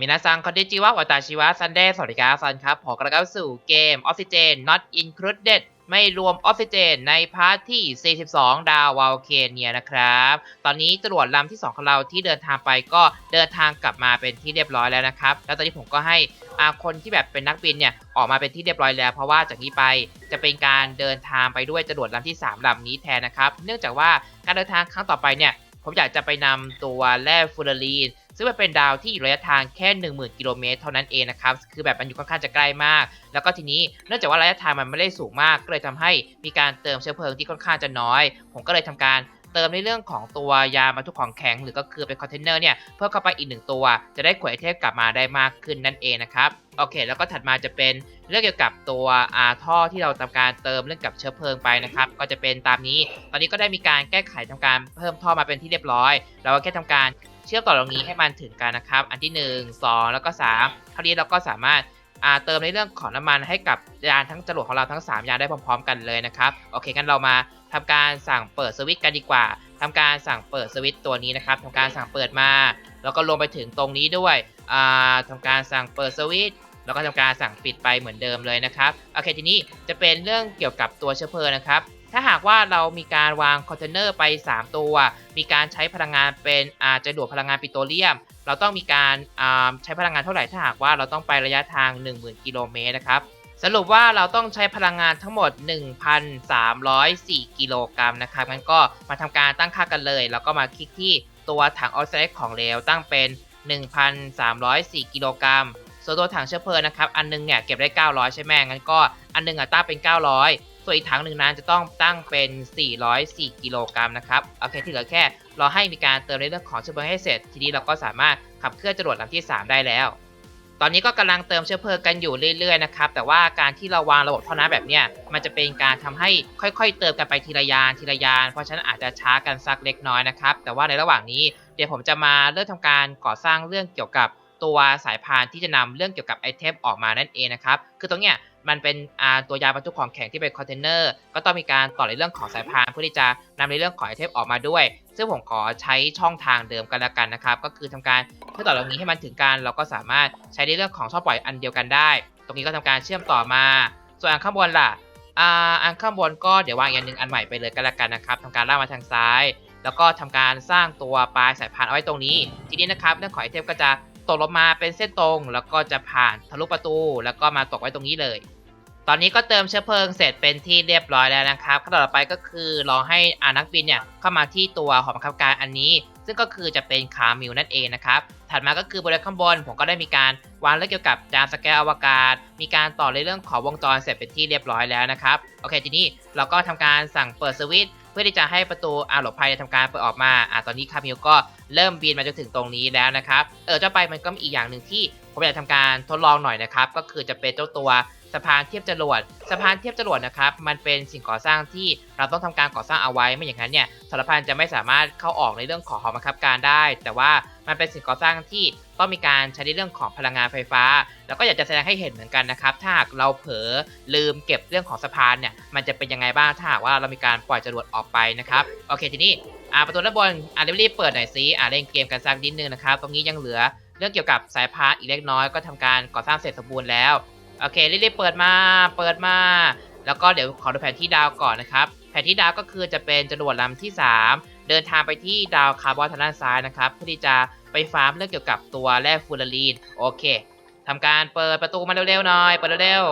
มินาซังคอนดิจิวะวาตาชิวะซันเดย์สวัสดีครับซันครับขอกระเข้าสู่เกมออกซิเจน not included ไม่รวมออกซิเจนในพาร์ทที่ 42 ดาววาลเคนเนียนะครับ ตอนนี้จรวดลำที่ 2 ของเราที่เดินทางไปก็เดินทางกลับมาเป็นที่เรียบร้อยแล้วนะครับ แล้วตอนนี้ผมก็ให้อาคนที่แบบเป็นนักบินเนี่ยออกมาเป็นที่เรียบร้อยแล้ว เพราะว่าจากนี้ไปจะเป็นการเดินทางไปด้วยจรวดลำที่ 3ลำนี้แทนนะครับ เนื่องจากว่าการเดินทางครั้งต่อไปเนี่ยผมอยากจะไปนำตัวแร่ฟูเรอรีน ซึ่งมันเป็นดาวที่อยู่ระยะทางแค่ 10,000 กิโลเมตรเท่านั้นเองนะครับ คือแบบมันอยู่ค่อนข้างจะใกล้มาก แล้วก็ทีนี้เนื่องจากว่าระยะทางมันไม่ได้สูงมากก็เลยทำให้มีการเติมเชื้อเพลิงที่ค่อนข้างจะน้อย ผมก็เลยทำการเติมในเรื่องของตัวยาบรรทุกของแข็ง หรือก็คือเป็นคอนเทนเนอร์เนี่ยเพิ่มเข้าไปอีกหนึ่งตัว จะได้ขวดไอเทมกลับมาได้มากขึ้นนั่นเองนะครับโอเค แล้วก็ถัดมาจะเป็นเรื่องเกี่ยวกับตัวอาท่อที่เราทำการเติมเรื่องกับเชื้อเพลิงไปนะครับ ก็จะเป็นตามนี้ ตอนนี้ก็ได้มีการแก้ไขทำการเพิ่มท่อมาเป็นที่เรียบร้อย เราก็แค่ทำการ เชื่อมต่อตรงนี้ให้มันถึงกันนะครับ อันที่ 1 2 แล้วก็3เท่านี้เราก็สามารถเติมในเรื่องของน้ำมันให้กับยานทั้งจรวดของเราทั้ง 3 ยานได้พร้อม ๆ กันเลยนะครับ โอเคงั้นเรามาทำการสั่งเปิดสวิตช์กันดีกว่าทำการสั่งเปิดสวิตช์ตัวนี้นะครับทำการสั่งเปิดมา แล้วก็รวมไปถึงตรงนี้ด้วยอ่าทำการสั่งเปิดสวิตช์แล้วก็ทำการสั่งปิดไปเหมือนเดิมเลยนะครับ โอเคทีนี้จะเป็นเรื่องเกี่ยวกับตัวเชื้อเพลิงนะครับ ถ้าหากว่าเรามีการวางคอนเทนเนอร์ไป 3 ตัว มีการใช้พลังงานเป็นอาจจะดูดพลังงานปิโตรเลียม เราต้องมีการใช้พลังงานเท่าไหร่ถ้าหากว่าเราต้องไประยะทาง 10,000 กิโลเมตรนะครับสรุปว่าเราต้องใช้พลังงานทั้งหมด 1,304 กิโลกรัมนะครับงั้นก็มาทำการตั้งค่ากันเลย แล้วก็มาคลิกที่ตัวถังออกซิเจนของเหลวตั้งเป็น 1,304 กิโลกรัมส่วนตัวถังเชื้อเพลิงนะครับ อันนึงเนี่ยเก็บได้ 900 ใช่ไหมงั้นก็อันนึงอะตั้งเป็น 900 ส่วนอีกถังหนึ่งนั้นจะต้องตั้งเป็น 404 กิโลกรัมนะครับ โอเค ที่เหลือแค่รอให้มีการเติมในเรื่องของเชื้อเพลิงให้เสร็จ ทีนี้เราก็สามารถขับเคลื่อนจรวดลำที่ 3 ได้แล้ว ตอนนี้ก็กำลังเติมเชื้อเพลิงกันอยู่เรื่อยๆนะครับ แต่ว่าการที่เราวางระบบท่อน้ำแบบเนี้ย มันจะเป็นการทำให้ค่อยๆ เติมกันไปทีละยานทีละยาน เพราะฉะนั้นอาจจะช้ากันสักเล็กน้อยนะครับ แต่ว่าในระหว่างนี้เดี๋ยวผมจะมาเริ่มทำการก่อสร้างเรื่องเกี่ยวกับตัวสายพานที่จะนำเรื่องเกี่ยวกับไอเทมออกมานั่นเองนะครับ คือตรงเนี้ย มันเป็นอ่าตัวยาบรรทุกของแข็งที่เป็นคอนเทนเนอร์ก็ต้องมีการต่อในเรื่องของสายพานเพื่อที่จะนำในเรื่องของไอเทมออกมาด้วย ซึ่งผมขอใช้ช่องทางเดิมกันละกันนะครับก็คือทำการเพื่อต่อตรงนี้ให้มันถึงกันเราก็สามารถใช้ในเรื่องของช่องปล่อยอันเดียวกันได้ ตรงนี้ก็ทำการเชื่อมต่อมา ส่วนอันข้างบนล่ะอ่าอันข้างบนก็เดี๋ยววางอีกอันหนึ่งอันใหม่ไปเลยกันละกันนะครับทำการลากมาทางซ้าย แล้วก็ทำการสร้างตัวปลายสายพานเอาไว้ตรงนี้ ทีนี้นะครับเรื่องของไอเทมก็จะตกลงมาเป็นเส้นตรง แล้วก็จะผ่านทะลุประตู แล้วก็มาตกไว้ตรงนี้เลย ตอนนี้ก็เติมเชื้อเพลิงเสร็จเป็นที่เรียบร้อยแล้วนะครับขั้นตอนต่อไปก็คือรอให้อานักบินเนี่ยเข้ามาที่ตัวหอบังคับการอันนี้ ซึ่งก็คือจะเป็นคามิวนั่นเองนะครับถัดมาก็คือบริเวณข้างบนผมก็ได้มีการวางเรื่องเกี่ยวกับจานสแกนอวกาศ มีการต่อในเรื่องของวงจรเสร็จเป็นที่เรียบร้อยแล้วนะครับโอเคทีนี้เราก็ทำการสั่งเปิดสวิตช์เพื่อที่จะให้ประตูอาหลบภัยทำการเปิดออกมาอ่าตอนนี้คามิวก็เริ่มบินมาจนถึงตรงนี้แล้วนะครับ เออเจ้าไปมันก็มีอีกอย่างหนึ่งที่ผมอยากทำการทดลองหน่อยนะครับ ก็คือจะเป็นเจ้าตัว สะพานเทียบจรวดสะพานเทียบจรวดนะครับมันเป็นสิ่งก่อสร้างที่เราต้องทำการก่อสร้างเอาไว้ไม่อย่างนั้นเนี่ยสารพันจะไม่สามารถเข้าออกในเรื่องของหอบังคับการได้ แต่ว่ามันเป็นสิ่งก่อสร้างที่ต้องมีการใช้ในเรื่องของพลังงานไฟฟ้า แล้วก็อยากจะแสดงให้เห็นเหมือนกันนะครับ ถ้าหากเราเผลอลืมเก็บเรื่องของสะพานเนี่ย มันจะเป็นยังไงบ้าง ถ้าหากว่าเรามีการปล่อยจรวดออกไปนะครับ โอเค ทีนี้อ่าประตูด้านบนอ่ารีบเปิดหน่อยสิอ่าเล่นเกมกันสักนิดนึงนะครับ ตรงนี้ยังเหลือเรื่องเกี่ยวกับสายพานอีกเล็กน้อยก็ทำการก่อสร้างเสร็จสมบูรณ์แล้ว โอเครีบๆเปิดมาเปิดมา แล้วก็เดี๋ยวขอดูแผนที่ดาวก่อนนะครับ แผนที่ดาวก็คือจะเป็นจรวดลำที่ 3 เดินทางไปที่ดาวคาร์บอนทางด้านซ้ายนะครับเพื่อที่จะไปฟาร์มเรื่องเกี่ยวกับตัวแร่ฟูรารีนโอเคทำการเปิดประตูมาเร็วๆหน่อยเปิดเร็ว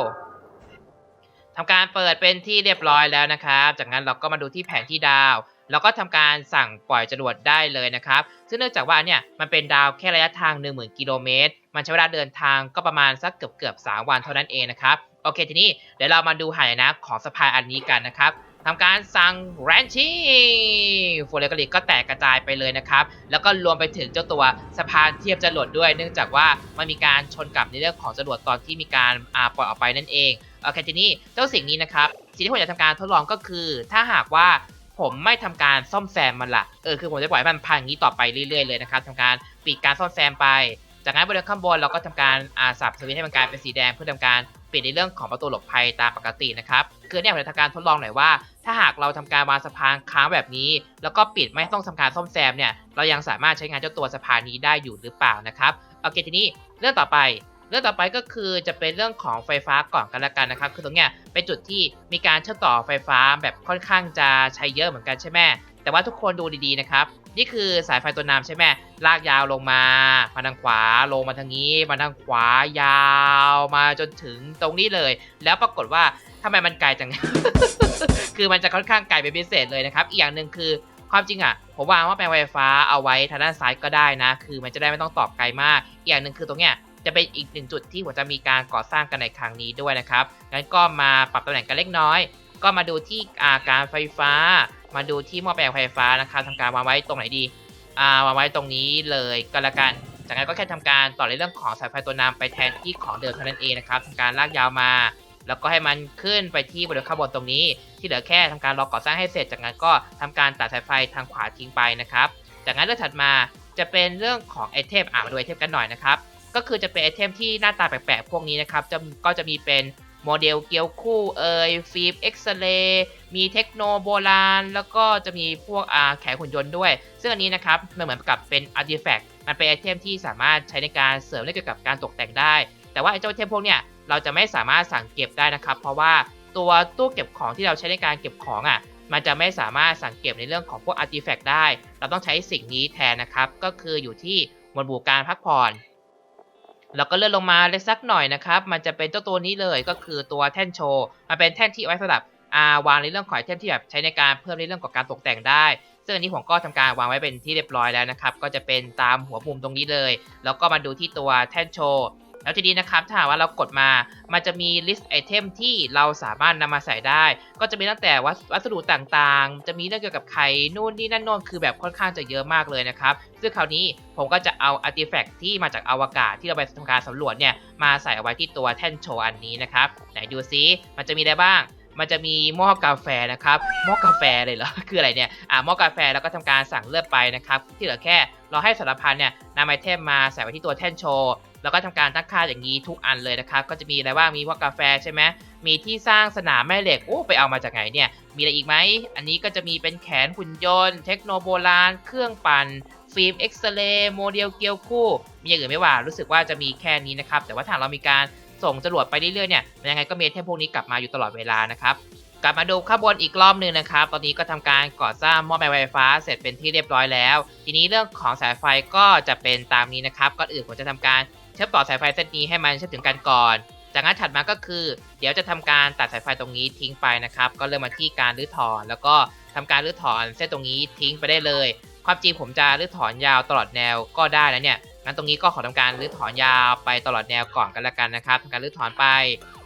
ๆทำการเปิดเป็นที่เรียบร้อยแล้วนะครับ จากนั้นเราก็มาดูที่แผนที่ดาวแล้วก็ทำการสั่งปล่อยจรวดได้เลยนะครับ ซึ่งเนื่องจากว่าเนี่ยมันเป็นดาวแค่ระยะทาง 10,000 กิโลเมตร มันใช้เวลาเดินทางก็ประมาณสักเกือบเกือบๆ3วันเท่านั้นเองนะครับ โอเคทีนี้เดี๋ยวเรามาดูหายนะของสะพานอันนี้กันนะครับทำการสั่งแรนชิโฟเลกลิกก็แตกกระจายไปเลยนะครับ แล้วก็รวมไปถึงเจ้าตัวสะพานเทียบจรวดด้วย เนื่องจากว่ามันมีการชนกับในเรื่องของจรวดตอนที่มีการอาปล่อยออกไปนั่นเองโอเคทีนี้เจ้าสิ่งนี้นะครับสิ่งที่ผมอยากทำการทดลองก็คือ ถ้าหากว่าผมไม่ทำการซ่อมแซมมันละ่ะเออคือผมจะปล่อยมันพังอย่างนี้ต่อไปเรื่อยๆเลยนะครับทำการปิดการซ่อมแซมไป จากนั้นบริเวณข้างบนเราก็ทำการอาสับสวิตให้มันกลายเป็นสีแดงเพื่อทำการปิดในเรื่องของประตูหลบภัยตามปกตินะครับคือเนี่ยผมจะทำการทดลองหน่อยว่า ถ้าหากเราทำการวางสะพานค้างแบบนี้ แล้วก็ปิดไม่ต้องทำการซ่อมแซมเนี่ยเรายังสามารถใช้งานเจ้าตัวสะพานนี้ได้อยู่หรือเปล่านะครับโอเคทีนี้เรื่องต่อไปเรื่องต่อไปก็คือจะเป็นเรื่องของไฟฟ้าก่อนกันละกันนะครับ คือตรงเนี้ยเป็นจุดที่มีการเชื่อมต่อไฟฟ้าแบบค่อนข้างจะใช้เยอะเหมือนกันใช่ไหมแต่ว่าทุกคนดูดีๆนะครับ นี่คือสายไฟตัวนำใช่ไหมลากยาวลงมามาทางขวาลงมาทางนี้มาทางขวายาวมาจนถึงตรงนี้เลย แล้วปรากฏว่าทำไมมันไกลจัง คือมันจะค่อนข้างไกลเป็นพิเศษเลยนะครับ อีกอย่างหนึ่งคือความจริงอะผมวางว่าแปลงไฟฟ้าเอาไว้ทางด้านซ้ายก็ได้นะ คือมันจะได้ไม่ต้องตอบไกลมาก อีกอย่างหนึ่งคือตรงเนี้ยจะเป็นอีกหนึ่งจุดที่ผมจะมีการก่อสร้างกันในครั้งนี้ด้วยนะครับงั้นก็มาปรับตำแหน่งกันเล็กน้อย ก็มาดูที่าการไฟฟ้า มาดูที่หม้อแปลงไฟฟ้านะครับทำการวางไว้ตรงไหนดี อ่าวางไว้ตรงนี้เลยก็แล้วกัน จากนั้นก็แค่ทำการต่อในเรื่องของสายไฟตัวนำไปแทนที่ของเดิมเท่านั้นเองนะครับทำการลากยาวมา แล้วก็ให้มันขึ้นไปที่บริเวณข้างบนตรงนี้ ที่เหลือแค่ทำการรอก่อสร้างให้เสร็จ จากนั้นก็ทำการตัดสายไฟทางขวาทิ้งไปนะครับ จากนั้นเรื่องถัดมาจะเป็นเรื่องของไอเทมอ่ามาดูไอเทมกันหน่อยนะครับก็คือจะเป็นไอเทมที่หน้าตาแปลกๆพวกนี้นะครับจะก็จะมีเป็น โมเดลเกียวคู่เอยฟิล์มเอ็กซเรย์มีเทคโนโบราณ แล้วก็จะมีพวกอาแขนหุ่นยนต์ด้วย ซึ่งอันนี้นะครับมันเหมือนกับเป็นอาร์ติแฟกต์มันเป็นไอเทมที่สามารถใช้ในการเสริมเรื่องเกี่ยวกับการตกแต่งได้ แต่ว่าไอเจ้าไอเทมพวกเนี้ยเราจะไม่สามารถสั่งเก็บได้นะครับ เพราะว่าตัวตู้เก็บของที่เราใช้ในการเก็บของอะมันจะไม่สามารถสั่งเก็บในเรื่องของพวกอาร์ติแฟกต์ได้ เราต้องใช้สิ่งนี้แทนนะครับ ก็คืออยู่ที่หมวดหมู่การพักผ่อน แล้วก็เลื่อนลงมาเล็กสักหน่อยนะครับ มันจะเป็นเจ้าตัวนี้เลยก็คือตัวแท่นโชว์มันเป็นแท่นที่เอาไว้สำหรับาวางในเรื่องของไอเทมที่แบบใช้ในการเพิ่มในเรื่องของการตกแต่งได้ ซึ่งอันนี้ผมก็ทำการวางไว้เป็นที่เรียบร้อยแล้วนะครับ ก็จะเป็นตามหัวมุมตรงนี้เลย แล้วก็มาดูที่ตัวแท่นโชว์ แล้วทีนี้นะครับถ้าว่าเรากดมา มันจะมี list item ที่เราสามารถนำมาใส่ได้ ก็จะมีตั้งแต่วัสวัสดุต่างๆ จะมีเรื่องเกี่ยวกับไข่นู่นนี่นั่นโน่นคือแบบค่อนข้างจะเยอะมากเลยนะครับซึ่งคราวนี้ผมก็จะเอาอาร์ติแฟกต์ที่มาจากอวกาศที่เราไปทำการสำรวจเนี่ยมาใส่เอาไว้ที่ตัวแท่นโชว์อันนี้นะครับไหนดูซิมันจะมีอะไรบ้าง มันจะมีหม้อกาแฟนะครับหม้อกาแฟเลยเหรอ คืออะไรเนี่ยอ่าหม้อกาแฟแล้วก็ทำการสั่งเลือกไปนะครับ ที่เหลือแค่เราให้สารพันเนี่ยนำไอเทมมาใส่ไว้ที่ตัวแท่นโชว์แล้วก็ทำการตั้งค่าอย่างนี้ทุกอันเลยนะครับ ก็จะมีอะไรบ้างมีพวกกาแฟใช่ไหมมีที่สร้างสนามแม่เหล็กโอ้ไปเอามาจากไหนเนี่ย มีอะไรอีกไหมอันนี้ก็จะมีเป็นแขนหุ่นยนต์ เทคโนโบราณ เครื่องปั่นฟิล์มเอ็กซเรย์โมเดลเกียวคู่ มีอย่างอื่นไม่ว่ารู้สึกว่าจะมีแค่นี้นะครับแต่ว่าถ้าเรามีการ ส่งจรวดไปเรื่อยๆเนี่ยมันยังไงก็มีไอเทมพวกนี้กลับมาอยู่ตลอดเวลานะครับกลับมาดูข้างบนอีกรอบหนึ่งนะครับ ตอนนี้ก็ทำการก่อสร้างหม้อแปลงไฟฟ้าเสร็จเป็นที่เรียบร้อยแล้ว ทีนี้เรื่องของสายไฟก็จะเป็นตามนี้นะครับ ก่อนอื่นผมจะทำการเชื่อมต่อสายไฟเส้นนี้ให้มันเชื่อมถึงกันก่อน จากนั้นถัดมาก็คือ เดี๋ยวจะทำการตัดสายไฟตรงนี้ทิ้งไปนะครับ ก็เริ่มมาที่การรื้อถอน แล้วก็ทำการรื้อถอนเส้นตรงนี้ทิ้งไปได้เลย ความจริงผมจะรื้อถอนยาวตลอดแนวก็ได้แล้วเนี่ย งั้นตรงนี้ก็ขอทำการรื้อถอนยาวไปตลอดแนวก่อนกันละกันนะครับทำการรื้อถอนไป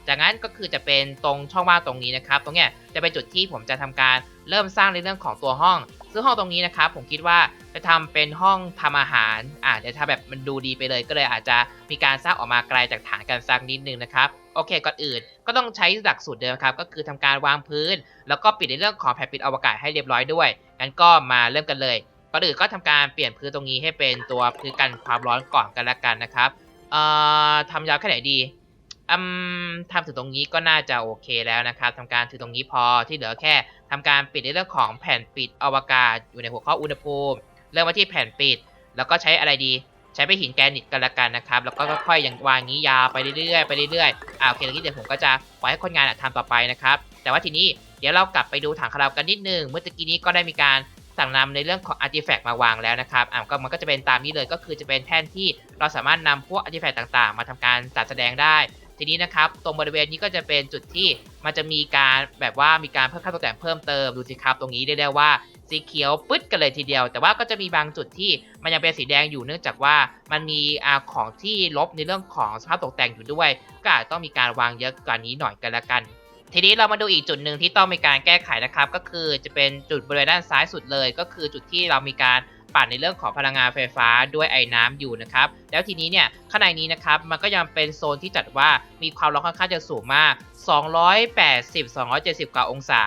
จากนั้นก็คือจะเป็นตรงช่องว่างตรงนี้นะครับ ตรงเนี้ยจะเป็นจุดที่ผมจะทำการเริ่มสร้างในเรื่องของตัวห้อง ซึ่งห้องตรงนี้นะครับผมคิดว่าจะทำเป็นห้องทำอาหารอ่าเดี๋ยวถ้าแบบมันดูดีไปเลยก็เลยอาจจะมีการสร้างออกมาไกลจากฐานกันสักนิดนึงนะครับโอเคก่อนอื่นก็ต้องใช้หลักสูตรเดิมครับก็คือทำการวางพื้น แล้วก็ปิดในเรื่องของแผ่นปิดอวกาศให้เรียบร้อยด้วยงั้นก็มาเริ่มกันเลย ก่อนอื่นก็ทำการเปลี่ยนพื้นตรงนี้ให้เป็นตัวพื้นกันความร้อนก่อนกันละกันนะครับเอ่อทำยาวแค่ไหนดีอืมทำถึงตรงนี้ก็น่าจะโอเคแล้วนะครับทำการถึงตรงนี้พอที่เหลือแค่ทำการปิดในเรื่องของแผ่นปิดอวกาศอยู่ในหัวข้ออุณหภูมิ เริ่มมาที่แผ่นปิด แล้วก็ใช้อะไรดี ใช้ไปหินแกรนิตกันละกันนะครับ แล้วก็ค่อยๆอย่างวางงี้ยาวไปเรื่อยๆไปเรื่อยๆอ่าโอเคตรงนี้เดี๋ยวผมก็จะปล่อยให้คนงานอะทำต่อไปนะครับ แต่ว่าทีนี้เดี๋ยวเรากลับไปดูถังคาราบกันนิดนึง เมื่อตะกี้นี้ก็ได้มีการ สั่งนำในเรื่องของอาร์ติแฟกต์มาวางแล้วนะครับอ่าก็มันก็จะเป็นตามนี้เลยก็คือจะเป็นแท่นที่เราสามารถนำพวกอาร์ติแฟกต์ต่างๆ มาทำการจัดแสดงได้ ทีนี้นะครับตรงบริเวณนี้ก็จะเป็นจุดที่มันจะมีการแบบว่ามีการเพิ่มค่าตกแต่งเพิ่มเติมดูสิครับตรงนี้ได้ได้ว่าสีเขียวปึ๊ดกันเลยทีเดียว แต่ว่าก็จะมีบางจุดที่มันยังเป็นสีแดงอยู่เนื่องจากว่ามันมีอาของที่ลบในเรื่องของสภาพตกแต่งอยู่ด้วย ก็อาจต้องมีการวางเยอะกว่านี้หน่อยกันละกัน ทีนี้เรามาดูอีกจุดหนึ่งที่ต้องมีการแก้ไขนะครับ ก็คือจะเป็นจุดบริเวณด้านซ้ายสุดเลย ก็คือจุดที่เรามีการปั่นในเรื่องของพลังงานไฟฟ้าด้วยไอ้น้ำอยู่นะครับ แล้วทีนี้เนี่ยข้างในนี้นะครับมันก็ยังเป็นโซนที่จัดว่ามีความร้อนค่อนข้างจะสูงมาก 280 270 กว่าองศา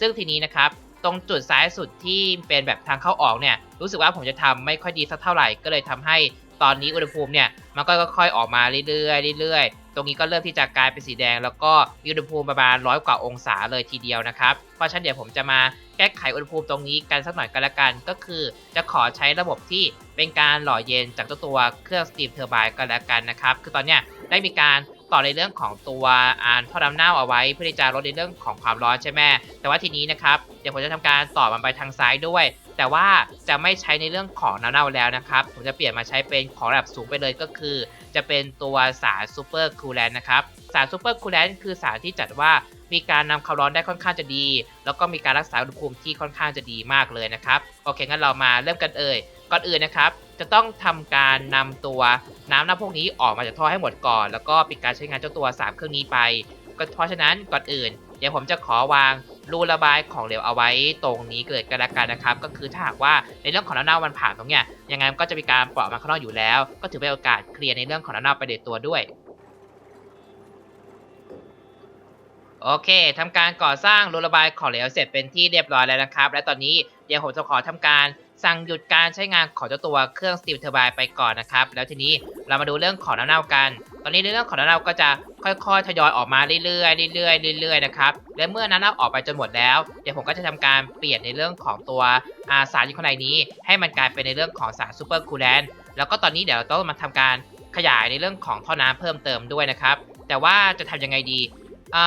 ซึ่งทีนี้นะครับตรงจุดซ้ายสุดที่เป็นแบบทางเข้าออกเนี่ยรู้สึกว่าผมจะทำไม่ค่อยดีสักเท่าไหร่ก็เลยทำให้ ตอนนี้อุณหภูมิเนี่ยมันก็ค่อยๆออกมาเรื่อยๆเรื่อยๆ ตรงนี้ก็เริ่มที่จะกลายเป็นสีแดง แล้วก็อุณหภูมิประมาณร้อยกว่าองศาเลยทีเดียวนะครับเพราะฉะนั้นเดี๋ยวผมจะมาแก้ไขอุณหภูมิตรงนี้กันสักหน่อยก็แล้วกัน ก็คือจะขอใช้ระบบที่เป็นการหล่อเย็นจากตัวเครื่องสตีมเทอร์ไบน์ก็แล้วกันนะครับคือตอนเนี้ยได้มีการต่อในเรื่องของตัวอ่านท่อน้ำเน่าเอาไว้ เพื่อที่จะลดในเรื่องของความร้อนใช่ไหมแต่ว่าทีนี้นะครับเดี๋ยวผมจะทำการต่อมันไปทางซ้ายด้วย แต่ว่าจะไม่ใช้ในเรื่องของน้ำเน่าแล้วนะครับ ผมจะเปลี่ยนมาใช้เป็นของระดับสูงไปเลยก็คือ จะเป็นตัวสารซูเปอร์คูลแลนนะครับ สารซูเปอร์คูลแลนคือสารที่จัดว่ามีการนำความร้อนได้ค่อนข้างจะดี แล้วก็มีการรักษาอุณหภูมิที่ค่อนข้างจะดีมากเลยนะครับ โอเคงั้นเรามาเริ่มกันเอ่ย ก่อนอื่นนะครับ จะต้องทำการนำตัวน้ำน้ำพวกนี้ออกมาจากท่อให้หมดก่อน แล้วก็ปิดการใช้งานเจ้าตัว 3 เครื่องนี้ไป ก็เพราะฉะนั้นก่อนอื่น เดี๋ยวผมจะขอวาง รูระบายของเหลวเอาไว้ตรงนี้เกิดกันละกันนะครับ ก็คือถ้าหากว่าในเรื่องของน้ำเน่ามันผ่านตรงเนี้ยยังไงมันก็จะมีการปล่อยมาข้างนอกอยู่แล้ว ก็ถือเป็นโอกาสเคลียร์ในเรื่องของน้ำเน่าไปในตัวด้วยโอเคทำการก่อสร้างรูระบายของเหลวเสร็จเป็นที่เรียบร้อยแล้วนะครับ และตอนนี้เดี๋ยวผมจะขอทำการสั่งหยุดการใช้งานของเจ้าตัวเครื่องสตีมเทอร์ไบไปก่อนนะครับ แล้วทีนี้เรามาดูเรื่องของน้ำเน่ากัน ตอนนี้เรื่องของน้ำเน่าก็จะค่อยๆ ทยอยออกมาเรื่อยๆเรื่อยๆเรื่อยๆนะครับ และเมื่อน้ำเน่าออกไปจนหมดแล้ว เดี๋ยวผมก็จะทำการเปลี่ยนในเรื่องของตัวาสารยู่ข้างในนี้ ให้มันกลายเป็นในเรื่องของสารซูเปอร์คูลแลนแล้วก็ตอนนี้เดี๋ยวเราต้องมาทำการขยายในเรื่องของท่อน้ำเพิ่มเติมด้วยนะครับ แต่ว่าจะทำยังไงดีอ่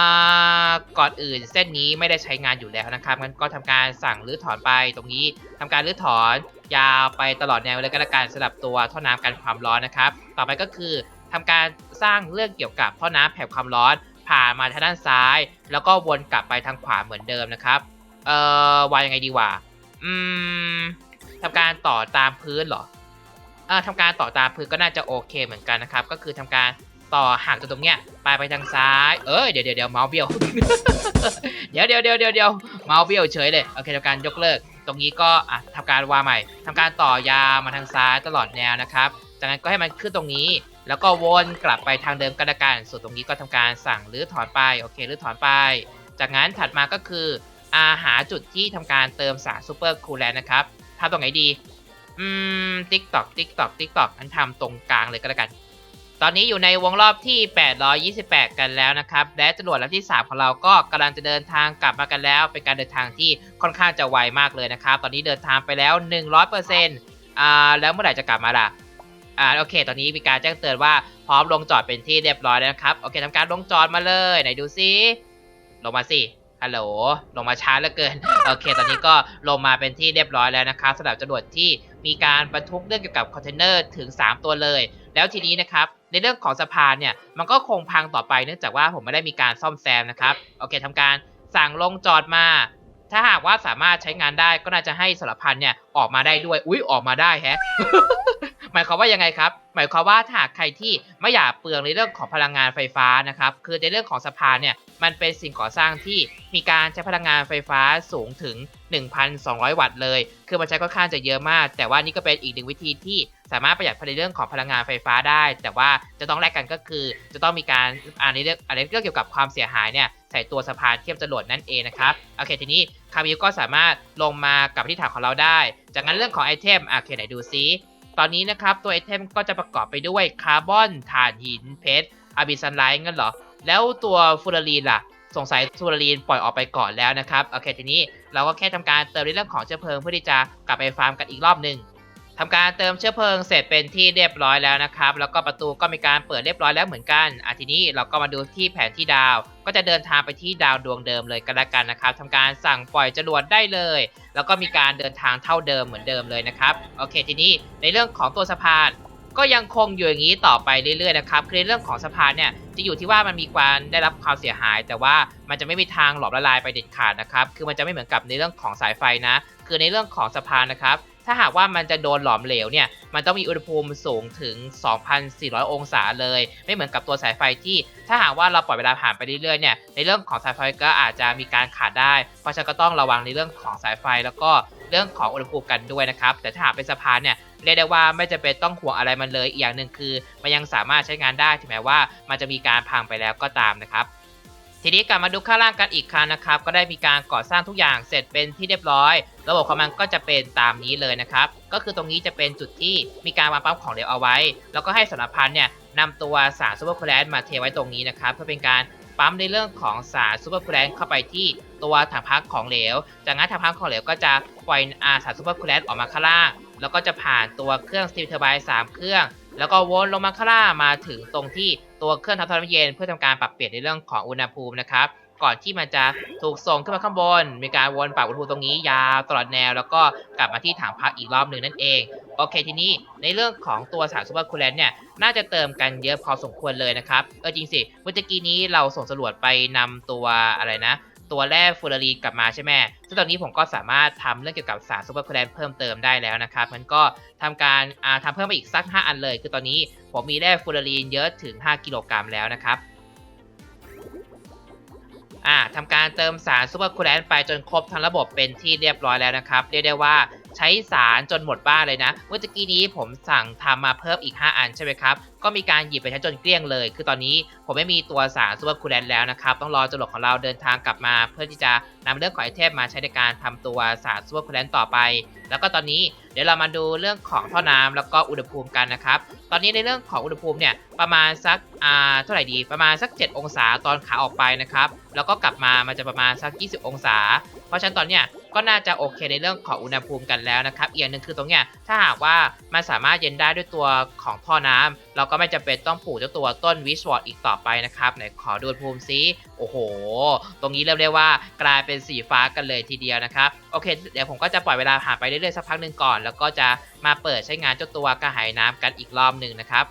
าก่อนอื่นเส้นนี้ไม่ได้ใช้งานอยู่แล้วนะครับงั้นก็ทำการสั่งรื้อถอนไปตรงนี้ทำการรื้อถอนยาวไปตลอดแนวเลยก็แล้วกันสำหรับตัวท่อน้ำกันความร้อนนะครับ ต่อไปก็คือทำการ สร้างเรื่องเกี่ยวกับท่อน้ำแผ่ความร้อน ผ่านมาทางด้านซ้าย แล้วก็วนกลับไปทางขวาเหมือนเดิมนะครับเอ่อวางยังไงดีวะอืมทำการต่อตามพื้นเหรอเออทำการต่อตามพื้นก็น่าจะโอเคเหมือนกันนะครับ ก็คือทำการต่อห่างจากตรงเนี้ยไปไปทางซ้าย เอ้ยเดี๋ยวเดี๋ยวเดี๋ยวเมาส์เบี้ยว เดี๋ยวเดี๋ยวเดี๋ยวเดี๋ยวเดี๋ยวเมาส์เบี้ยวเฉยเลยโอเคทำการยกเลิก ตรงนี้ก็อะทำการวางใหม่ทำการต่อยาวมาทางซ้ายตลอดแนวนะครับ จากนั้นก็ให้มันขึ้นตรงนี้ แล้วก็วนกลับไปทางเดิมกันละกัน ส่วนตรงนี้ก็ทำการสั่งหรือถอนไป โอเคหรือถอนไป จากนั้นถัดมาก็คืออาหาจุดที่ทำการเติมสารซูเปอร์คูลแลนนะครับทำตรงไหนดี อืมติ๊กตอกติ๊กตอกติ๊กตอกอันทำตรงกลางเลยก็แล้วกัน ตอนนี้อยู่ในวงรอบที่ 828 กันแล้วนะครับ และจรวดลำที่ 3 ของเราก็กำลังจะเดินทางกลับมากันแล้ว เป็นการเดินทางที่ค่อนข้างจะไวมากเลยนะครับ ตอนนี้เดินทางไปแล้ว 100%อ่าแล้วเมื่อไหร่จะกลับมาล่ะ อ่าโอเค ตอนนี้มีการแจ้งเตือนว่าพร้อมลงจอดเป็นที่เรียบร้อยแล้วนะครับ โอเคทำการลงจอดมาเลยไหนดูซิลงมาสิฮัลโหลลงมาช้าเหลือเกิน โอเค ตอนนี้ก็ลงมาเป็นที่เรียบร้อยแล้วนะครับสำหรับจรวดที่มีการบรรทุกเรื่องเกี่ยวกับคอนเทนเนอร์ถึง 3 ตัวเลย แล้วทีนี้นะครับในเรื่องของสะพานเนี่ยมันก็คงพังต่อไปเนื่องจากว่าผมไม่ได้มีการซ่อมแซมนะครับโอเคทำการสั่งลงจอดมา ถ้าหากว่าสามารถใช้งานได้ก็น่าจะให้สารพันเนี่ยออกมาได้ด้วย อุ๊ยออกมาได้แฮะ หมายความว่ายังไงครับ หมายความว่าถ้าหากใครที่ไม่อยากเปลืองในเรื่องของพลังงานไฟฟ้านะครับ คือในเรื่องของสะพานเนี่ยมันเป็นสิ่งก่อสร้างที่มีการใช้พลังงานไฟฟ้าสูงถึง 1,200 วัตต์เลย คือมันใช้ค่อนข้างจะเยอะมาก แต่ว่านี่ก็เป็นอีกหนึ่งวิธีที่สามารถประหยัดในเรื่องของพลังงานไฟฟ้าได้ แต่ว่าจะต้องแลกกันก็คือ จะต้องมีการอ่านในเรื่องอันนี้เรื่องเกี่ยวกับความเสียหายเนี่ยใส่ตัวสะพานเทียบจรวดนั่นเองนะครับ โอเคทีนี้ คาบิวก็สามารถลงมากับที่ฐานของเราได้ จากนั้นเรื่องของไอเทมอะโอเคไหนดูซิ ตอนนี้นะครับตัวไอเทมก็จะประกอบไปด้วยคาร์บอนถ่านหินเพชรอาบิซันไลท์งั้นเหรอ แล้วตัวฟูรารีนล่ะ สงสัยฟูรารีนปล่อยออกไปก่อนแล้วนะครับ โอเคทีนี้เราก็แค่ทำการเติมในเรื่องของเชื้อเพลิงเพื่อที่จะกลับไปฟาร์มกันอีกรอบหนึ่ง ทำการเติมเชื้อเพลิงเสร็จเป็นที่เรียบร้อยแล้วนะครับ แล้วก็ประตูก็มีการเปิดเรียบร้อยแล้วเหมือนกันอะทีนี้เราก็มาดูที่แผนที่ดาว ก็จะเดินทางไปที่ดาวดวงเดิมเลยก็แล้วกันนะครับทำการสั่งปล่อยจรวดได้เลย แล้วก็มีการเดินทางเท่าเดิมเหมือนเดิมเลยนะครับ โอเค ทีนี้ในเรื่องของตัวสะพานก็ยังคงอยู่อย่างนี้ต่อไปเรื่อยๆนะครับคือในเรื่องของสะพานเนี่ยจะอยู่ที่ว่ามันมีการได้รับความเสียหาย แต่ว่ามันจะไม่มีทางหลอมละลายไปเด็ดขาดนะครับ คือมันจะไม่เหมือนกับในเรื่องของสายไฟนะ คือในเรื่องของสะพานนะครับ ถ้าหากว่ามันจะโดนหลอมเหลวเนี่ย มันต้องมีอุณหภูมิสูงถึง 2,400 องศาเลย ไม่เหมือนกับตัวสายไฟที่ถ้าหากว่าเราปล่อยเวลาผ่านไปเรื่อยๆเนี่ย ในเรื่องของสายไฟก็อาจจะมีการขาดได้ เพราะฉะนั้นก็ต้องระวังในเรื่องของสายไฟแล้วก็เรื่องของอุณหภูมิกันด้วยนะครับ แต่ถ้าหากเป็นสะพานเนี่ยเรียกได้ว่าไม่จะเป็นต้องห่วงอะไรมันเลย อีกอย่างหนึ่งคือ มันยังสามารถใช้งานได้ถึงแม้ว่ามันจะมีการพังไปแล้วก็ตามนะครับ ทีนี้กลับมาดูข้างล่างกันอีกครั้งนะครับ ก็ได้มีการก่อสร้างทุกอย่างเสร็จเป็นที่เรียบร้อย ระบบของมันก็จะเป็นตามนี้เลยนะครับ ก็คือตรงนี้จะเป็นจุดที่มีการวางปั๊มของเหลวเอาไว้ แล้วก็ให้สารพันเนี่ยนำตัวสารซูเปอร์คลแลนมาเทไว้ตรงนี้นะครับ เพื่อเป็นการปั๊มในเรื่องของสารซูเปอร์คูลแลนต์เข้าไปที่ตัวถังพักของเหลว จากนั้นถังพักของเหลวก็จะปล่อยอาสารซูเปอร์คูลแลนต์ออกมาข้างล่าง แล้วก็จะผ่านตัวเครื่องสตีมเทอร์ไบน์สามเครื่อง แล้วก็วนลงมาข้างล่างมาถึงตรงที่ตัวเครื่องทำน้ำเย็นเพื่อทำการปรับเปลี่ยนในเรื่องของอุณหภูมินะครับ ก่อนที่มันจะถูกส่งขึ้นมาข้างบน มีการวนปรับอุณหภูมิตรงนี้ยาวตลอดแนว แล้วก็กลับมาที่ถังพักอีกรอบหนึ่งนั่นเองโอเคทีนี้ในเรื่องของตัวสารซูเปอร์คูลแลนต์เนี่ยน่าจะเติมกันเยอะพอสมควรเลยนะครับเออจริงสิเมื่อกี้นี้เราส่งสรวจไปนำตัวอะไรนะ ตัวแร่ฟูลารีกลับมาใช่ไหมซึ่งตอนนี้ผมก็สามารถทำเรื่องเกี่ยวกับสารซูเปอร์คูลแลนต์เพิ่มเติมได้แล้วนะครับมันก็ทำการทำทำเพิ่มไปอีกสัก 5 อันเลย คือตอนนี้ผมมีแร่ฟูลารีนเยอะถึง 5 กิโลกรัมแล้วนะครับอ่าทำการเติมสารซูเปอร์คูลแลนต์ไปจนครบทั้งระบบเป็นที่เรียบร้อยแล้วนะครับ เรียกได้ว่า ใช้สารจนหมดบ้านเลยนะ เมื่อกี้นี้ผมสั่งทำมาเพิ่มอีก 5 อันใช่ไหมครับ ก็มีการหยิบไปใช้จนเกลี้ยงเลย คือตอนนี้ผมไม่มีตัวสารซูเปอร์คูลแลนต์แล้วนะครับ ต้องรอจรวดของเราเดินทางกลับมา เพื่อที่จะนำเรื่องของไอเทมมาใช้ในการทำตัวสารซูเปอร์คูลแลนต์ต่อไป แล้วก็ตอนนี้เดี๋ยวเรามาดูเรื่องของท่อน้ำแล้วก็อุณหภูมิกันนะครับ ตอนนี้ในเรื่องของอุณหภูมิเนี่ยประมาณสักอ่าเท่าไหร่ดีประมาณสัก 7 องศาตอนขาออกไปนะครับ แล้วก็กลับมามันจะประมาณสัก 20 องศา เพราะฉะนั้นตอนเนี้ย ก็น่าจะโอเคในเรื่องของอุณหภูมิกันแล้วนะครับอีกอย่างหนึ่งคือตรงเนี้ยถ้าหากว่ามันสามารถเย็นได้ด้วยตัวของท่อน้ำเราก็ไม่จำเป็นต้องปลูกเจ้าตัวต้นวิชวอร์ดอีกต่อไปนะครับไหนขอดูอุณหภูมิซิโอ้โห ตรงนี้เรียกได้ว่ากลายเป็นสีฟ้ากันเลยทีเดียวนะครับโอเค เดี๋ยวผมก็จะปล่อยเวลาผ่านไปเรื่อยๆสักพักหนึ่งก่อน แล้วก็จะมาเปิดใช้งานเจ้าตัวกระหายน้ำกันอีกรอบหนึ่งนะครับ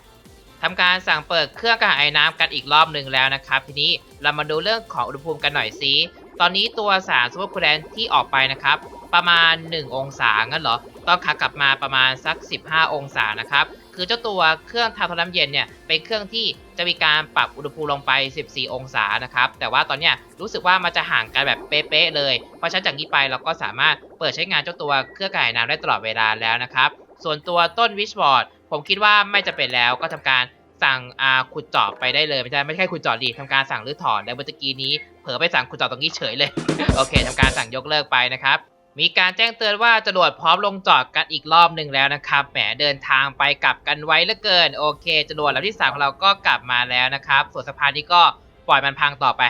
ทำการสั่งเปิดเครื่องกระหายน้ำกันอีกรอบหนึ่งแล้วนะครับ ทีนี้เรามาดูเรื่องของอุณหภูมิกันหน่อยสิ ตอนนี้ตัวสารซูเปอร์คูลแลนที่ออกไปนะครับ ประมาณ 1 องศางั้นเหรอตอนขากลับมาประมาณสัก 15 องศานะครับ คือเจ้าตัวเครื่องทำน้ำเย็นเนี่ยเป็นเครื่องที่จะมีการปรับอุณหภูมิลงไป 14 องศานะครับ แต่ว่าตอนเนี้ยรู้สึกว่ามันจะห่างกันแบบเป๊ะๆเลย เพราะฉะนั้นจากนี้ไปเราก็สามารถเปิดใช้งานเจ้าตัวเครื่องกายน้ำได้ตลอดเวลาแล้วนะครับ ส่วนตัวต้นวิชบอร์ดผมคิดว่าไม่จะเป็นแล้วก็ทำการสั่งอ่าขุดเจาะไปได้เลย ไม่ใช่ไม่ใช่ขุดเจาะดีทำการสั่งรื้อถอนแล้วเมื่อกี้นี้ เผลอไปสั่งขุดเจาะตรงนี้เฉยเลย โอเคทำการสั่งยกเลิกไปนะครับ มีการแจ้งเตือนว่าจรวดพร้อมลงจอดกันอีกรอบหนึ่งแล้วนะครับ แหมเดินทางไปกลับกันไว้เหลือเกิน โอเคจรวดลำที่สามของเราก็กลับมาแล้วนะครับ ส่วนสะพานนี้ก็ปล่อยมันพังต่อไป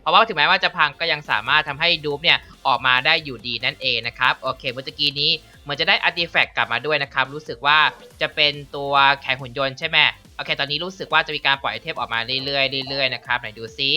เพราะว่าถึงแม้ว่าจะพังก็ยังสามารถทำให้ดูปเนี่ยออกมาได้อยู่ดีนั่นเองนะครับ โอเคเมื่อกี้นี้เหมือนจะได้อาร์ติแฟกต์กลับมาด้วยนะครับ รู้สึกว่าจะเป็นตัวแข่งหุ่นยนต์ใช่ไหมโอเค ตอนนี้รู้สึกว่าจะมีการปล่อยไอเทมออกมาเรื่อยๆเรื่อยๆนะครับ ไหนดูซิ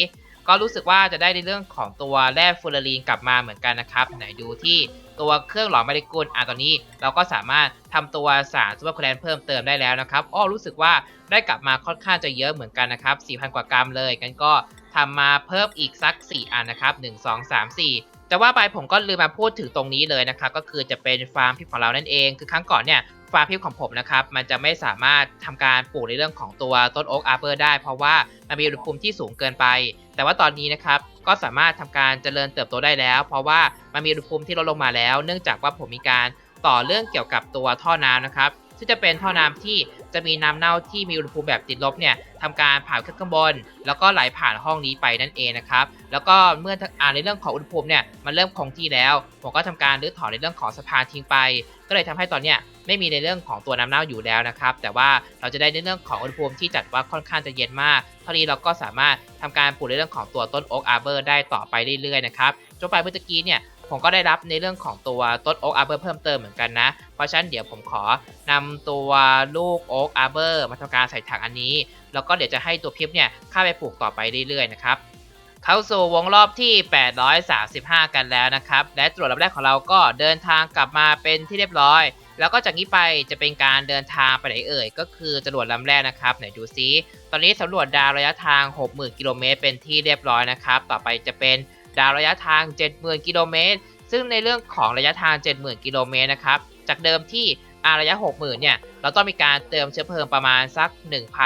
ก็รู้สึกว่าจะได้ในเรื่องของตัวแร่ฟูรารีนกลับมาเหมือนกันนะครับไหนดูที่ตัวเครื่องหลอมโมเลกุลอะตอนนี้เราก็สามารถทำตัวสารซูเปอร์คลแลนเพิ่มเติมได้แล้วนะครับอ้อรู้สึกว่าได้กลับมาค่อนข้างจะเยอะเหมือนกันนะครับ4,000 กว่ากรัมเลยกันก็ทำมาเพิ่มอีกสัก 4 อันนะครับ 1 2 3 4 แต่ว่าไปผมก็ลืมมาพูดถึงตรงนี้เลยนะครับก็คือจะเป็นฟาร์มพิษของเรานั่นเอง คือครั้งก่อนเนี่ย ฟาร์มพิษของผมนะครับ มันจะไม่สามารถทำการปลูกในเรื่องของตัวต้นโอ๊กอาร์เบอร์ได้ เพราะว่ามันมีอุณหภูมิที่สูงเกินไป แต่ว่าตอนนี้นะครับก็สามารถทำการเจริญเติบโตได้แล้ว เพราะว่ามันมีอุณหภูมิที่ลดลงมาแล้ว เนื่องจากว่าผมมีการต่อเรื่องเกี่ยวกับตัวท่อน้ำนะครับซึ่งจะเป็นท่อน้ำที่จะมีน้ำเน่าที่มีอุณหภูมิแบบติดลบเนี่ยทำการผ่านขึ้นข้างบน แล้วก็ไหลผ่านห้องนี้ไปนั่นเองนะครับ แล้วก็เมื่ออ่านในเรื่องของอุณหภูมิเนี่ยมันเริ่มคงที่แล้ว ผมก็ทำการรื้อถอนในเรื่องของสะพานทิ้งไป ก็เลยทำให้ตอนเนี้ย ไม่มีในเรื่องของตัวน้ำเน่าอยู่แล้วนะครับ แต่ว่าเราจะได้ในเรื่องของอุณหภูมิที่จัดว่าค่อนข้างจะเย็นมากเท่านี้เราก็สามารถทำการปลูกในเรื่องของตัวต้นโอ๊กอาร์เบอร์ได้ต่อไปเรื่อยๆนะครับจนไปเมื่อกี้เนี่ยผมก็ได้รับในเรื่องของตัวต้นโอ๊กอาร์เบอร์เพิ่มเติมเหมือนกันนะ เพราะฉะนั้นเดี๋ยวผมขอนำตัวลูกโอ๊กอาร์เบอร์มาทำการใส่ถังอันนี้ แล้วก็เดี๋ยวจะให้ตัวพิบเนี่ยเข้าไปปลูกต่อไปเรื่อยๆนะครับเข้าสู่วงรอบที่ 835 กันแล้วนะครับ และตรวจลำแรกของเราก็เดินทางกลับมาเป็นที่เรียบร้อย แล้วก็จากนี้ไปจะเป็นการเดินทางไปไหนเอ่ย ก็คือจรวดลำแรกนะครับไหนดูซิ ตอนนี้สำรวจดาวระยะทาง 60,000 กิโลเมตรเป็นที่เรียบร้อยนะครับ ต่อไปจะเป็นดาวระยะทาง 70,000 กิโลเมตร ซึ่งในเรื่องของระยะทาง 70,000 กิโลเมตรนะครับ จากเดิมที่อาระยะ 60,000 เนี่ย เราต้องมีการเติมเชื้อเพลิงประมาณสัก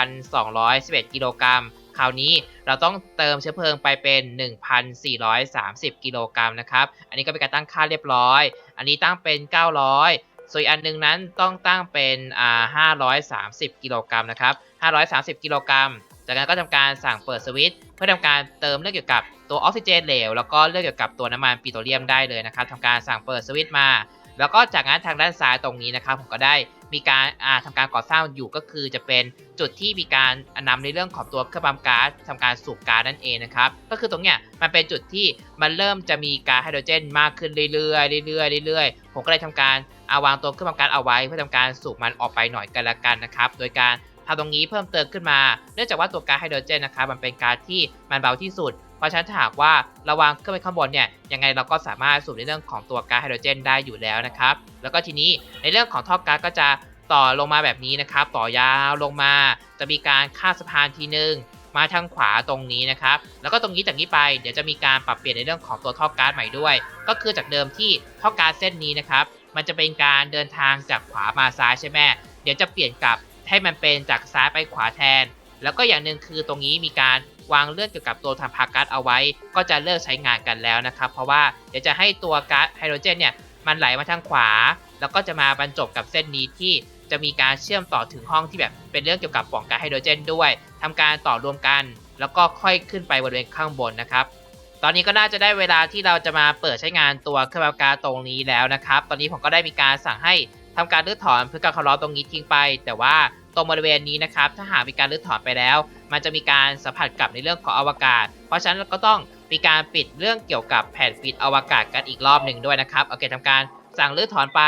1,211 กิโลกรัม คราวนี้เราต้องเติมเชื้อเพลิงไปเป็น 1,430 กิโลกรัมนะครับ อันนี้ก็เป็นการตั้งค่าเรียบร้อย อันนี้ตั้งเป็น 900 ส่วนอีกอันหนึ่งนั้นต้องตั้งเป็นอ่า530 กิโลกรัมนะครับ 530 กิโลกรัม จากนั้นก็ทำการสั่งเปิดสวิตช์เพื่อทำการเติมเรื่องเกี่ยวกับตัวออกซิเจนเหลว แล้วก็เรื่องเกี่ยวกับตัวน้ำมันปิโตรเลียมได้เลยนะครับทำการสั่งเปิดสวิตช์มา แล้วก็จากนั้นทางด้านซ้ายตรงนี้นะครับผมก็ได้มีการอ่าทำการก่อสร้างอยู่ก็คือจะเป็นจุดที่มีการนำในเรื่องของตัวเครื่องปั๊มก๊าซทำการสูบก๊าซนั่นเองนะครับ ก็คือตรงเนี้ยมันเป็นจุดที่มันเริ่มจะมีก๊าซไฮโดรเจนมากขึ้นเรื่อยๆเรื่อยๆเรื่อยๆผมก็เลยทำการ เอาวางตัวเครื่องปั๊มก๊าซเอาไว้เพื่อทำการสูบมันออกไปหน่อยกันละกันนะครับ โดยการทำตรงนี้เพิ่มเติมขึ้นมา เนื่องจากว่าตัวก๊าซไฮโดรเจนนะครับมันเป็นก๊าซที่มันเบาที่สุด เพราะฉะนั้นถ้าหากว่าระวางขึ้นไปข้างบนเนี่ยยังไงเราก็สามารถสูบในเรื่องของตัวก๊าซไฮโดรเจนได้อยู่แล้วนะครับ แล้วก็ทีนี้ในเรื่องของท่อก๊าซก็จะต่อลงมาแบบนี้นะครับ ต่อยาวลงมา จะมีการข้ามสะพานทีหนึ่งมาทางขวาตรงนี้นะครับ แล้วก็ตรงนี้จากนี้ไปเดี๋ยวจะมีการปรับเปลี่ยนในเรื่องของตัวท่อก๊าซใหม่ด้วย ก็คือจากเดิมที่ท่อก๊าซเส้นนี้นะครับ มันจะเป็นการเดินทางจากขวามาซ้ายใช่ไหมเดี๋ยวจะเปลี่ยนกลับให้มันเป็นจากซ้ายไปขวาแทน แล้วก็อย่างหนึ่งคือตรงนี้มีการวางเลื่อนเกี่ยวกับตัวทางพาก๊าซเอาไว้ ก็จะเลิกใช้งานกันแล้วนะครับ เพราะว่าเดี๋ยวจะให้ตัวก๊าซไฮโดรเจนเนี่ยมันไหลมาทางขวา แล้วก็จะมาบรรจบกับเส้นนี้ที่จะมีการเชื่อมต่อถึงห้องที่แบบเป็นเรื่องเกี่ยวกับปล่องก๊าซไฮโดรเจนด้วยทำการต่อรวมกัน แล้วก็ค่อยขึ้นไปบริเวณข้างบนนะครับ ตอนนี้ก็น่าจะได้เวลาที่เราจะมาเปิดใช้งานตัวเครื่องปั๊มก๊าซตรงนี้แล้วนะครับ ตอนนี้ผมก็ได้มีการสั่งให้ทำการรื้อถอนเพื่อการเคารพตรงนี้ทิ้งไป แต่ว่าตรงบริเวณนี้นะครับ ถ้าหากมีการรื้อถอนไปแล้ว มันจะมีการสัมผัสกับในเรื่องของอวกาศ เพราะฉะนั้นเราก็ต้องมีการปิดเรื่องเกี่ยวกับแผ่นปิดอวกาศกันอีกรอบหนึ่งด้วยนะครับโอเคทำการสั่งรื้อถอนไป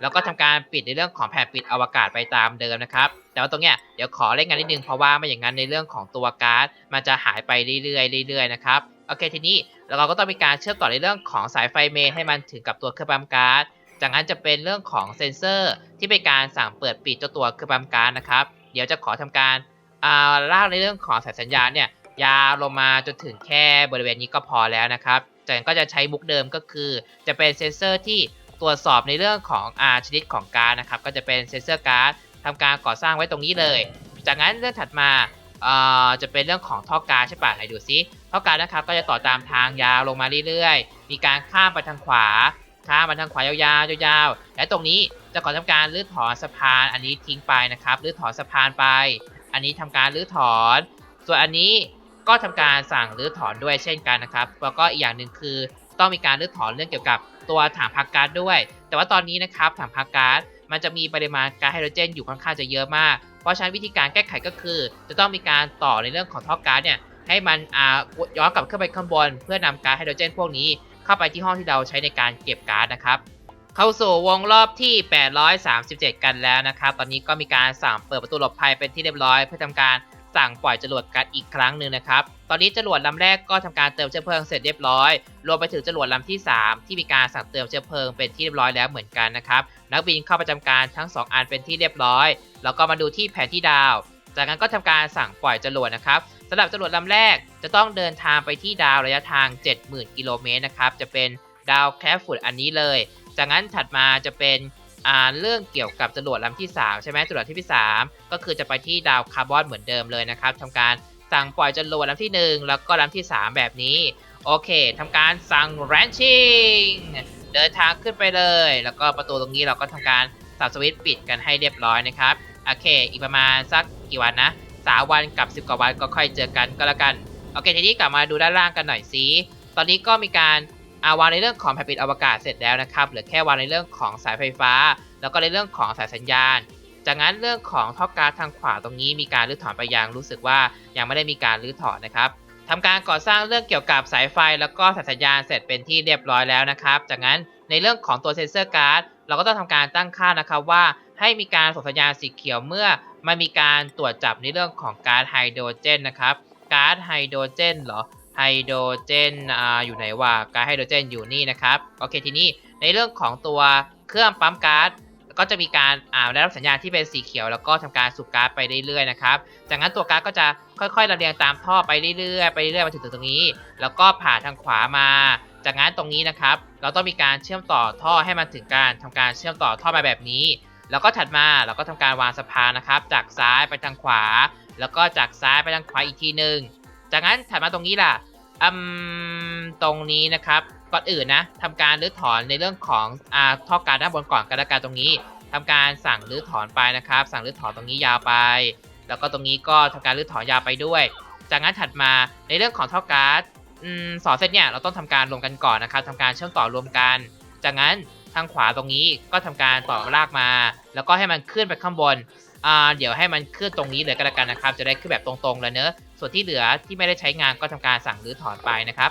แล้วก็ทำการปิดในเรื่องของแผ่นปิดอวกาศไปตามเดิมนะครับแต่ว่าตรงเนี้ยเดี๋ยวขอเล่นงานนิดนึงเพราะว่าไม่อย่างนั้นในเรื่องของตัวก๊าซมันจะหายไปเรื่อยๆเรื่อยๆนะครับ โอเคทีนี้เราก็ต้องมีการเชื่อมต่อในเรื่องของสายไฟเมนให้มันถึงกับตัวเครื่องปั๊มก๊าซจากนั้นจะเป็นเรื่องของเซ็นเซอร์ที่เป็นการสั่งเปิดปิดเจ้าตัวเครื่องปั๊มก๊าซนะครับ เดี๋ยวจะขอทำการอ่าลากในเรื่องของสายสัญญาณเนี่ยยาวลงมาจนถึงแค่บริเวณนี้ก็พอแล้วนะครับจากนั้นก็จะใช้มุกเดิมก็คือ จะเป็นเซ็นเซอร์ที่ตรวจสอบในเรื่องของอาชนิดของก๊าซนะครับก็จะเป็นเซ็นเซอร์ก๊าซทำการก่อสร้างไว้ตรงนี้เลย จากนั้นเรื่องถัดมาอ่อจะเป็นเรื่องของท่อก๊าซใช่ปะไหนดูซิ ท่อกาซนะครับก็จะต่อตามทางยาวลงมาเรื่อยๆ มีการข้ามไปทางขวา ข้ามมาทางขวายาวๆยาวๆ และตรงนี้จะขอทำการรื้อถอนสะพานอันนี้ทิ้งไปนะครับรื้อถอนสะพานไป อันนี้ทำการรื้อถอน ส่วนอันนี้ก็ทำการสั่งรื้อถอนด้วยเช่นกันนะครับ แล้วก็อีกอย่างหนึ่งคือ ต้องมีการรื้อถอนเรื่องเกี่ยวกับตัวถังพักก๊าซด้วย แต่ว่าตอนนี้นะครับถังพักก๊าซมันจะมีปริมาณก๊าซไฮโดรเจนอยู่ค่อนข้างจะเยอะมาก เพราะฉะนั้นวิธีการแก้ไขก็คือ จะต้องมีการต่อในเรื่องของท่อก๊าซเนี่ย ให้มันอ่าย้อนกลับขึ้นไปข้างบน เพื่อนำก๊าซไฮโดรเจนพวกนี้เข้าไปที่ห้องที่เราใช้ในการเก็บก๊าซนะครับ เข้าสู่วงรอบที่ 837 กันแล้วนะครับ ตอนนี้ก็มีการสั่งเปิดประตูหลบภัยเป็นที่เรียบร้อย เพื่อทำการสั่งปล่อยจรวดกันอีกครั้งหนึ่งนะครับ ตอนนี้จรวดลำแรกก็ทำการเติมเชื้อเพลิงเสร็จเรียบร้อย รวมไปถึงจรวดลำที่ 3 ที่มีการสั่งเติมเชื้อเพลิงเป็นที่เรียบร้อยแล้วเหมือนกันนะครับ นักบินเข้าประจำการทั้ง 2 อันเป็นที่เรียบร้อย แล้วก็มาดูที่แผนที่ดาว จากนั้นก็ทำการสั่งปล่อยจรวดนะครับ สำหรับจรวดลำแรกจะต้องเดินทางไปที่ดาวระยะทาง 70,000 กิโลเมตรนะครับ จะเป็นดาวแคฟฟุตอันนี้เลย จากนั้นถัดมาจะเป็นอ่าเรื่องเกี่ยวกับจรวดลำที่ 3 ใช่ไหมจรวดที่ 3 ก็คือจะไปที่ดาวคาร์บอนเหมือนเดิมเลยนะครับทำการสั่งปล่อยจรวดลำที่ 1 แล้วก็ลำที่ 3 แบบนี้ โอเคทำการสั่งแรนชิ่งเดินทางขึ้นไปเลย แล้วก็ประตูตรงนี้เราก็ทำการสับสวิตช์ปิดกันให้เรียบร้อยนะครับ โอเค อีกประมาณสักกี่วันนะ สามวันกับ 10 กว่าวันก็ค่อยเจอกันก็แล้วกันโอเคทีนี้กลับมาดูด้านล่างกันหน่อยสิตอนนี้ก็มีการอาวางในเรื่องของแผ่นปิดอวกาศเสร็จแล้วนะครับเหลือแค่วางในเรื่องของสายไฟฟ้า แล้วก็ในเรื่องของสายสัญญาณ จากนั้นเรื่องของท่อกาซทางขวาตรงนี้มีการรื้อถอนไปยังรู้สึกว่ายังไม่ได้มีการรื้อถอนนะครับทำการก่อสร้างเรื่องเกี่ยวกับสายไฟ แล้วก็สายสัญญาณเสร็จเป็นที่เรียบร้อยแล้วนะครับ จากนั้นในเรื่องของตัวเซนเซอร์การ์ดเราก็ต้องทำการตั้งค่านะครับว่าให้มีการส่งสัญญาณสีเขียวเมื่อ มันมีการตรวจจับในเรื่องของก๊าซไฮโดรเจนนะครับก๊าซไฮโดรเจนเหรอไฮโดรเจนอ่าอยู่ไหนวะก๊าซไฮโดรเจนอยู่นี่นะครับโอเคทีนี้ในเรื่องของตัวเครื่องปั๊มก๊าซก็จะมีการอ่าได้รับสัญญาณที่เป็นสีเขียว แล้วก็ทำการสูบก๊าซไปเรื่อยๆนะครับจากนั้นตัวก๊าซก็จะค่อยๆลำเลียงตามท่อไปเรื่อยๆไปเรื่อยๆมาถึงตรงนี้ แล้วก็ผ่านทางขวามา จากนั้นตรงนี้นะครับ เราต้องมีการเชื่อมต่อท่อให้มันถึงการทำการเชื่อมต่อท่อมาแบบนี้ แล้วก็ถัดมาเราก็ทำการวางสะพานนะครับ จากซ้ายไปทางขวา แล้วก็จากซ้ายไปทางขวาอีกทีหนึ่งจากนั้นถัดมาตรงนี้ล่ะอืมตรงนี้นะครับก่อนอื่นนะทำการรื้อถอนในเรื่องของอ่าท่อการด้านบนก่อนกันละกันตรงนี้ทำการสั่งรื้อถอนไปนะครับ สั่งรื้อถอนตรงนี้ยาวไป แล้วก็ตรงนี้ก็ทำการรื้อถอนยาวไปด้วย จากนั้นถัดมาในเรื่องของท่อกาซอืมสองเซตเนี่ยเราต้องทำการรวมกันก่อนนะครับทำการเชื่อมต่อรวมกัน จากนั้น ทางขวาตรงนี้ก็ทำการต่อรากมา แล้วก็ให้มันขึ้นไปข้างบนอ่าเดี๋ยวให้มันขึ้นตรงนี้เลยก็แล้วกันนะครับ จะได้ขึ้นแบบตรงๆเลยเนอะส่วนที่เหลือที่ไม่ได้ใช้งานก็ทำการสั่งหรือถอนไปนะครับ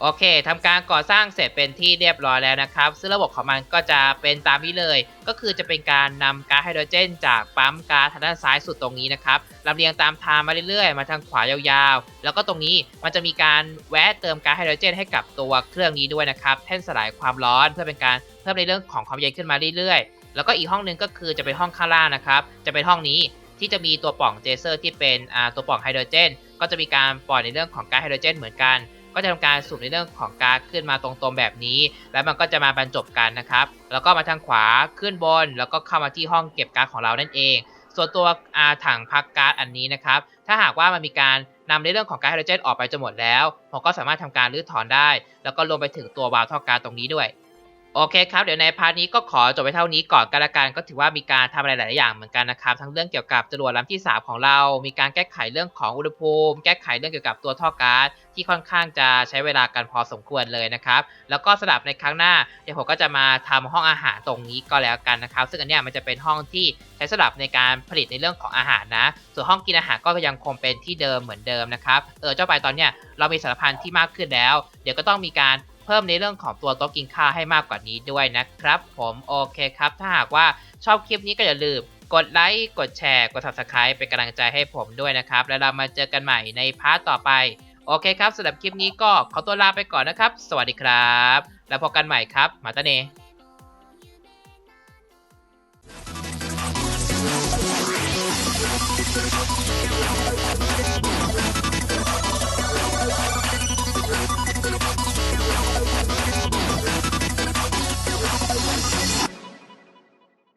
โอเคทำการก่อสร้างเสร็จเป็นที่เรียบร้อยแล้วนะครับ ซึ่งระบบของมันก็จะเป็นตามนี้เลย ก็คือจะเป็นการนำก๊าซไฮโดรเจน จากปั๊มก๊าซทางด้านซ้ายสุดตรงนี้นะครับลำเลียงตามทางมาเรื่อยๆ มาทางขวายาวๆ แล้วก็ตรงนี้มันจะมีการแวะเติมก๊าซไฮโดรเจน ให้กับตัวเครื่องนี้ด้วยนะครับแท่นสลายความร้อนเพื่อเป็นการเพิ่มในเรื่องของความเย็นขึ้นมาเรื่อยๆ แล้วก็อีกห้องหนึงก็คือจะเป็นห้องข้างล่างนะครับ จะเป็นห้องนี้ที่จะมีตัวป่องเจเซอร์ที่เป็นตัวป่องไฮโดรเจน ก็จะมีการปล่อยในเรื่องของก๊าซไฮโดรเจน เหมือนกัน ก็จะทำการสูบในเรื่องของการขึ้นมาตรงๆแบบนี้ แล้วมันก็จะมาบรรจบกันนะครับ แล้วก็มาทางขวาขึ้นบน แล้วก็เข้ามาที่ห้องเก็บก๊าซของเรานั่นเอง ส่วนตัวถังพักก๊าซอันนี้นะครับ ถ้าหากว่ามันมีการนำในเรื่องของก๊าซไฮโดรเจนออกไปจนหมดแล้ว ผมก็สามารถทำการรื้อถอนได้ แล้วก็รวมไปถึงตัววาล์วท่อก๊าซตรงนี้ด้วย โอเคครับ เดี๋ยวในพาร์ทนี้ก็ขอจบไปเท่านี้ก่อนกันละกันก็ถือว่ามีการทำอะไรหลายๆอย่างเหมือนกันนะครับทั้งเรื่องเกี่ยวกับจรวดลำที่ 3 ของเรา มีการแก้ไขเรื่องของอุณหภูมิ แก้ไขเรื่องเกี่ยวกับตัวท่อก๊าซที่ค่อนข้างจะใช้เวลากันพอสมควรเลยนะครับ แล้วก็สำหรับในครั้งหน้าเดี๋ยวผมก็จะมาทำห้องอาหารตรงนี้ก็แล้วกันนะครับ ซึ่งอันนี้มันจะเป็นห้องที่ใช้สำหรับในการผลิตในเรื่องของอาหารนะ ส่วนห้องกินอาหารก็ยังคงเป็นที่เดิมเหมือนเดิมนะครับเออเจ้าไปตอนเนี้ยเรามีสารพันที่มากขึ้นแล้ว เดี๋ยวก็ต้องมีการ เพิ่มในเรื่องของตัวโต๊ะกินข้าวให้มากกว่านี้ด้วยนะครับ ผมโอเคครับ ถ้าหากว่าชอบคลิปนี้ก็อย่าลืมกดไลค์กดแชร์ กด subscribe เป็นกำลังใจให้ผมด้วยนะครับ แล้วเรามาเจอกันใหม่ในพาร์ทต่อไป โอเคครับสำหรับคลิปนี้ก็ขอตัวลาไปก่อนนะครับ สวัสดีครับ แล้วพบกันใหม่ครับ มาตาเน